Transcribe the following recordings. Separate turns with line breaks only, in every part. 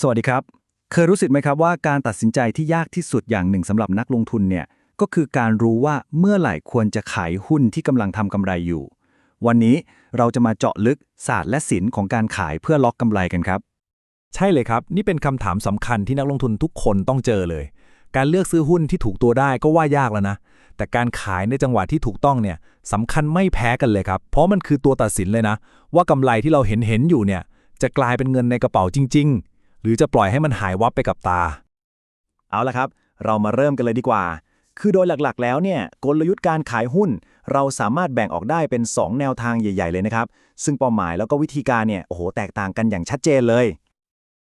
สวัสดีครับ เคยรู้สึกไหมครับว่าการตัดสินใจที่ยากที่สุดอย่างหนึ่งสำหรับนักลงทุนเนี่ยก็คือการรู้ว่าเมื่อไหร่ควรจะขายหุ้นที่กำลังทำกำไรอยู่ วันนี้เราจะมาเจาะลึกศาสตร์และศิลป์ของการขายเพื่อล็อกกำไรกันครับ
ใช่เลยครับ นี่เป็นคำถามสำคัญที่นักลงทุนทุกคนต้องเจอเลย การเลือกซื้อหุ้นที่ถูกตัวได้ก็ว่ายากแล้วนะ แต่การขายในจังหวะที่ถูกต้องเนี่ยสำคัญไม่แพ้กันเลยครับ เพราะมันคือตัวตัดสินเลยนะ ว่ากำไรที่เราเห็นเห็นอยู่เนี่ยจะกลายเป็นเงินในกระเป๋าจริง ๆ หรือจะปล่อยให้มันหายวับไปกับตา
เอาละครับ เรามาเริ่มกันเลยดีกว่า คือโดยหลักๆ แล้วเนี่ยกลยุทธ์การขายหุ้น เราสามารถแบ่งออกได้เป็น 2 แนวทางใหญ่ ๆ เลยนะครับ ซึ่งเป้าหมายแล้วก็วิธีการเนี่ยโอ้โหแตกต่างกันอย่างชัดเจนเลย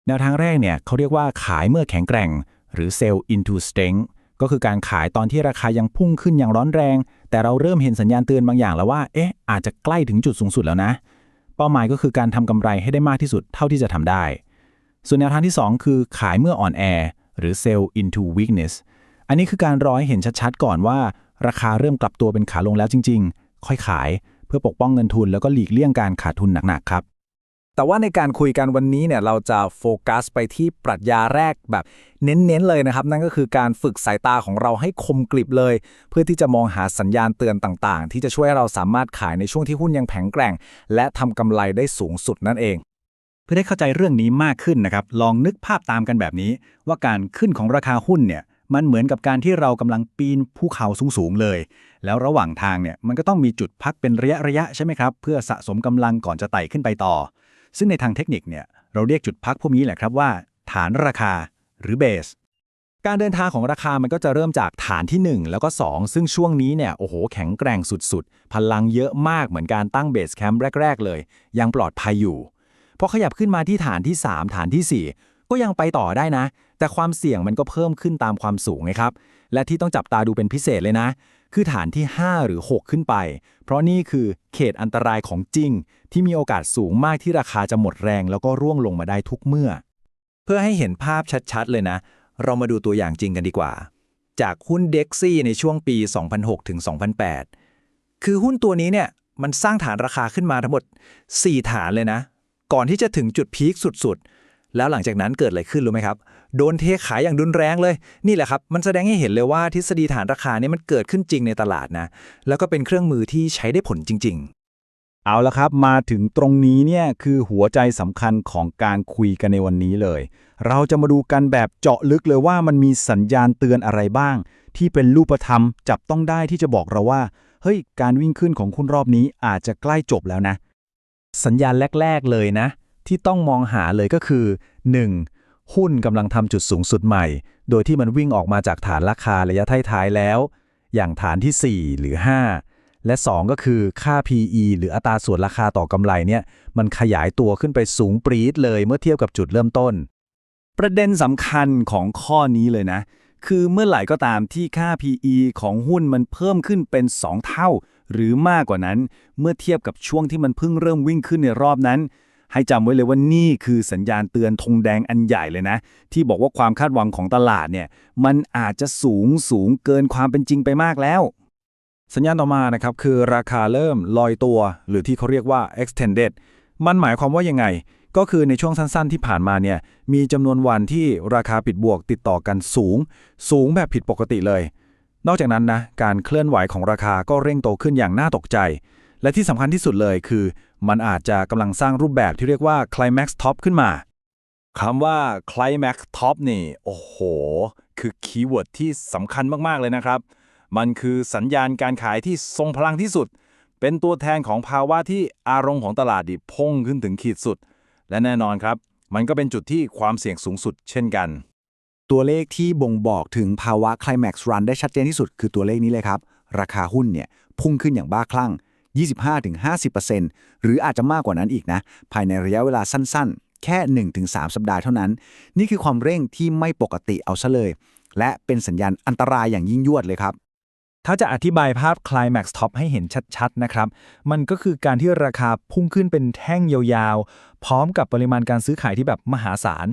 แนวทางแรกเนี่ยเขาเรียกว่าขายเมื่อแข็งแกร่ง หรือ sell into strength ก็คือการขายตอนที่ราคายังพุ่งขึ้นอย่างร้อนแรง แต่เราเริ่มเห็นสัญญาณเตือนบางอย่างแล้วว่า เอ๊ะ อาจจะใกล้ถึงจุดสูงสุดแล้วนะ เป้าหมายก็คือการทำกำไรให้ได้มากที่สุดเท่าที่จะทำได้ ส่วนแนวทางที่ 2 คือขายเมื่ออ่อนแอหรือ sell into weakness อันนี้คือการรอให้เห็นชัดๆก่อนว่า ราคาเริ่มกลับตัวเป็นขาลงแล้วจริง ๆ ค่อยขายเพื่อปกป้องเงินทุนแล้วก็หลีกเลี่ยงการขาดทุนหนักๆครับ
แต่ว่าในการคุยกันวันนี้เนี่ยเราจะโฟกัสไปที่ปรัชญาแรกแบบเน้นๆเลยนะครับ นั่นก็คือการฝึกสายตาของเราให้คมกริบเลย เพื่อที่จะมองหาสัญญาณเตือนต่างๆ ที่จะช่วยเราสามารถขายในช่วงที่หุ้นยังแข็งแกร่ง และทำกำไรได้สูงสุดนั่นเอง
พื่อได้เข้าใจเรื่องนี้มากขึ้นนะครับ ลองนึกภาพตามกันแบบนี้ ว่าการขึ้นของราคาหุ้นเนี่ย มันเหมือนกับการที่เรากำลังปีนภูเขาสูงๆเลย แล้วระหว่างทางเนี่ย มันก็ต้องมีจุดพักเป็นระยะระยะๆใช่ไหมครับ เพื่อสะสมกำลังก่อนจะไต่ขึ้นไปต่อ ซึ่งในทางเทคนิคเนี่ย เราเรียกจุดพักพวกนี้แหละครับว่า ฐานราคาหรือเบส การเดินทางของราคามันก็จะเริ่มจากฐานที่ 1 แล้วก็ 2 ซึ่งช่วงนี้เนี่ย โอ้โห แข็งแกร่งสุดๆ พลังเยอะมากเหมือนการตั้งเบสแคมป์แรก ๆ เลย ยังปลอดภัยอยู่ พอขยับขึ้นมาที่ฐานที่ 3 ฐานทีสี่ 4 ก็ยังไปต่อได้นะ แต่ความเสี่ยงมันก็เพิ่มขึ้นตามความสูงไงครับ และที่ต้องจับตาดูเป็นพิเศษเลยนะ คือฐานที่ 5 หรือ 6 ขึ้นไป เพราะนี่คือเขตอันตรายของจริง ที่มีโอกาสสูงมากที่ราคาจะหมดแรง แล้วก็ร่วงลงมาได้ทุกเมื่อ เพื่อให้เห็นภาพชัดๆ เลยนะ เรามาดูตัวอย่างจริงกันดีกว่า จากหุ้นเด็กซี่ในช่วงปี 2006ถึง2008 คือหุ้นตัวนี้เนี่ยมันสร้างฐานราคาขึ้นมาทั้งหมด 4 ฐานเลยนะ ก่อนที่จะถึงจุดพีคสุดๆ แล้วหลังจากนั้นเกิดอะไรขึ้นรู้ไหมครับ โดนเทขายอย่างรุนแรงเลย นี่แหละครับ มันแสดงให้เห็นเลยว่าทฤษฎีฐานราคาเนี่ยมันเกิดขึ้นจริงในตลาดนะ แล้วก็เป็นเครื่องมือที่ใช้ได้ผลจริง ๆเอาละครับ มาถึงตรงนี้เนี่ยคือหัวใจสำคัญของการคุยกันในวันนี้เลย เราจะมาดูกันแบบเจาะลึกเลยว่ามันมีสัญญาณเตือนอะไรบ้าง ที่เป็นรูปธรรมจับต้องได้ที่จะบอกเราว่า เฮ้ย การวิ่งขึ้นของคุณรอบนี้อาจจะใกล้จบแล้วนะ
สัญญาณแรก ๆ เลยนะ ที่ต้องมองหาเลยก็คือ 1. หุ้นกำลังทำจุดสูงสุดใหม่ โดยที่มันวิ่งออกมาจากฐานราคาระยะท้ายๆแล้ว อย่างฐานที่ 4 หรือ 5 และ 2 ก็คือค่า PE หรืออัตราส่วนราคาต่อกำไรเนี่ยมันขยายตัวขึ้นไปสูงปรี๊ดเลยเมื่อเทียบกับจุดเริ่มต้น
ประเด็นสำคัญของข้อนี้เลยนะ คือเมื่อไหร่ก็ตามที่ค่า PE ของหุ้นมันเพิ่มขึ้นเป็น 2 เท่า หรือมากกว่านั้นเมื่อเทียบกับช่วงที่มันเพิ่งเริ่มวิ่งขึ้นในรอบนั้น ให้จำไว้เลยว่านี่คือสัญญาณเตือนธงแดงอันใหญ่เลยนะ ที่บอกว่าความคาดหวังของตลาดเนี่ยมันอาจจะสูงสูงเกินความเป็นจริงไปมากแล้ว สัญญาณต่อมานะครับคือราคาเริ่มลอยตัว หรือที่เขาเรียกว่า extended มันหมายความว่ายังไงก็คือในช่วงสั้นๆที่ผ่านมาเนี่ยมีจำนวนวันที่ราคาปิดบวกติดต่อกันสูง สูงแบบผิดปกติเลย นอกจากนั้นนะการเคลื่อนไหวของราคาก็เร่งโตขึ้นอย่างน่าตกใจ และที่สำคัญที่สุดเลยคือ มันอาจจะกำลังสร้างรูปแบบที่เรียกว่า climax top ขึ้นมาคำว่า climax top นี่ โอ้โห คือคีย์เวิร์ดที่สำคัญมากๆเลยนะครับ มันคือสัญญาณการขายที่ทรงพลังที่สุด เป็นตัวแทนของภาวะที่อารมณ์ของตลาดดิพุ่งขึ้นถึงขีดสุด และแน่นอนครับ มันก็เป็นจุดที่ความเสี่ยงสูงสุดเช่นกัน
ตัวเลขที่บ่งบอกถึงภาวะ Climax Run ได้ชัดเจนที่สุดคือตัวเลขนี้เลยครับ ราคาหุ้นเนี่ยพุ่งขึ้นอย่างบ้าคลั่ง 25-50%หรืออาจจะมากกว่านั้นอีกนะ ภายในระยะเวลาสั้นๆ แค่ 1-3 สัปดาห์เท่านั้น นี่คือความเร่งที่ไม่ปกติเอาซะเลย และเป็นสัญญาณอันตรายอย่างยิ่งยวดเลยครับ
ถ้าจะอธิบายภาพ Climax Top ให้เห็นชัดๆนะครับ มันก็คือการที่ราคาพุ่งขึ้นเป็นแท่งยาวๆ พร้อมกับปริมาณการซื้อขายที่แบบมหาศาล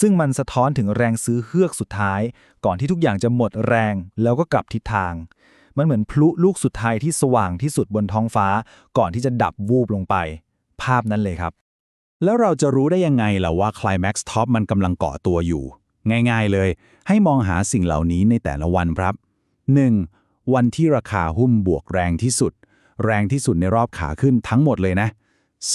ซึ่งมันสะท้อนถึงแรงซื้อเฮือกสุดท้าย ก่อนที่ทุกอย่างจะหมดแรงแล้วก็กลับทิศทาง มันเหมือนพลุลูกสุดท้ายที่สว่างที่สุดบนท้องฟ้า ก่อนที่จะดับวูบลงไป ภาพนั้นเลยครับ
แล้วเราจะรู้ได้ยังไงล่ะว่า Climax Top มันกำลังเกาะตัวอยู่ ง่าย ๆเลย ให้มองหาสิ่งเหล่านี้ในแต่ละวันครับ 1. วันที่ราคาหุ้นบวกแรงที่สุด แรงที่สุดในรอบขาขึ้นทั้งหมดเลยนะ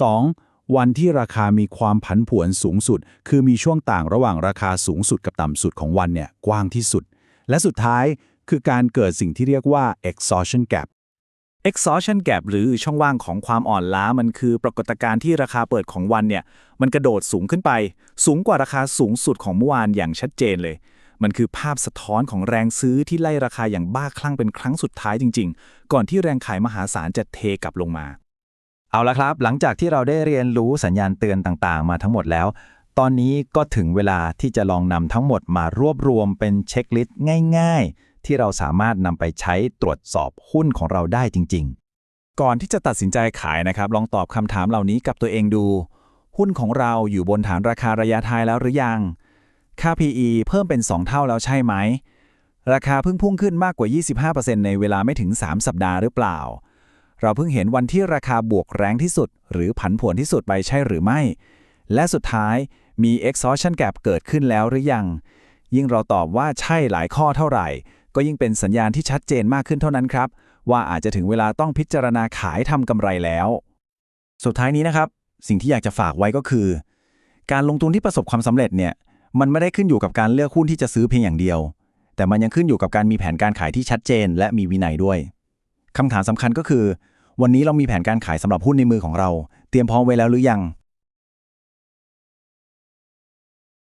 2. วันที่ราคามีความผันผวนสูงสุด คือมีช่วงต่างระหว่างราคาสูงสุดกับต่ำสุดของวันเนี่ยกว้างที่สุด และสุดท้ายคือการเกิดสิ่งที่เรียกว่า exhaustion gap
exhaustion gap หรือช่องว่างของความอ่อนล้ามันคือปรากฏการณ์ที่ราคาเปิดของวันเนี่ยมันกระโดดสูงขึ้นไป สูงกว่าราคาสูงสุดของเมื่อวานอย่างชัดเจนเลย มันคือภาพสะท้อนของแรงซื้อที่ไล่ราคาอย่างบ้าคลั่งเป็นครั้งสุดท้ายจริง ๆ ก่อนที่แรงขายมหาศาลจะเทกลับลงมา
เอาละครับ หลังจากที่เราได้เรียนรู้สัญญาณเตือนต่างๆ มาทั้งหมดแล้ว ตอนนี้ก็ถึงเวลาที่จะลองนำทั้งหมดมารวบรวมเป็นเช็คลิสต์ง่าย ๆ ที่เราสามารถนำไปใช้ตรวจสอบหุ้นของเราได้จริง ๆ
ก่อนที่จะตัดสินใจขายนะครับ ลองตอบคำถามเหล่านี้กับตัวเองดู หุ้นของเราอยู่บนฐานราคาระยะท้ายแล้วหรือยัง ค่า PE เพิ่มเป็น 2 เท่าแล้วใช่ไหม ราคาเพิ่งพุ่งขึ้นมากกว่า 25%ในเวลาไม่ถึง 3 สัปดาห์หรือเปล่า เราเพิ่งเห็นวันที่ราคาบวกแรงที่สุด หรือผันผวนที่สุดไปใช่หรือไม่ และสุดท้ายมี exhaustion gap เกิดขึ้นแล้วหรือยัง ยิ่งเราตอบว่าใช่หลายข้อเท่าไหร่ ก็ยิ่งเป็นสัญญาณที่ชัดเจนมากขึ้นเท่านั้นครับ ว่าอาจจะถึงเวลาต้องพิจารณาขายทำกำไรแล้ว สุดท้ายนี้นะครับ สิ่งที่อยากจะฝากไว้ก็คือ การลงทุนที่ประสบความสำเร็จเนี่ย มันไม่ได้ขึ้นอยู่กับการเลือกหุ้นที่จะซื้อเพียงอย่างเดียว แต่มันยังขึ้นอยู่กับการมีแผนการขายที่ชัดเจน และมีวินัยด้วยคำถามสำคัญก็คือ วันนี้เรามีแผนการขายสำหรับหุ้นในมือของเรา เตรียมพร้อมไว้แล้วหรือยัง